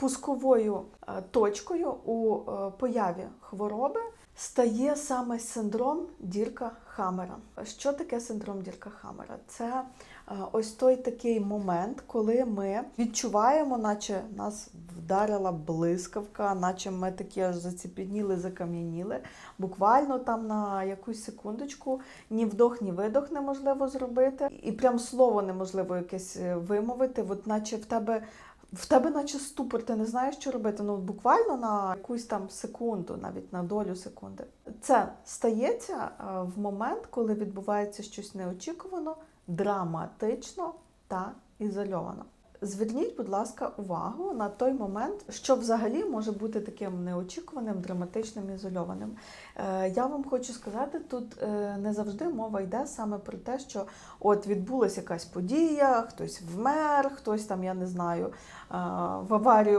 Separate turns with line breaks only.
пусковою е, точкою у е, появі хвороби стає саме синдром дірка Хамера. Що таке синдром дірка Хамера? Це е, ось той такий момент, коли ми відчуваємо, наче нас вдарила блискавка, наче ми такі аж заціпеніли, закам'яніли. Буквально там на якусь секундочку ні вдох, ні видох неможливо зробити, і прям слово неможливо якесь вимовити, от наче в тебе. В тебе наче ступор, ти не знаєш, що робити. Ну буквально на якусь там секунду, навіть на долю секунди. Це стається е, в момент, коли відбувається щось неочікувано, драматично та ізольовано. Зверніть, будь ласка, увагу на той момент, що взагалі може бути таким неочікуваним, драматичним, ізольованим. Е, Я вам хочу сказати, тут е, не завжди мова йде саме про те, що от відбулася якась подія, хтось вмер, хтось там, я не знаю, е, в аварію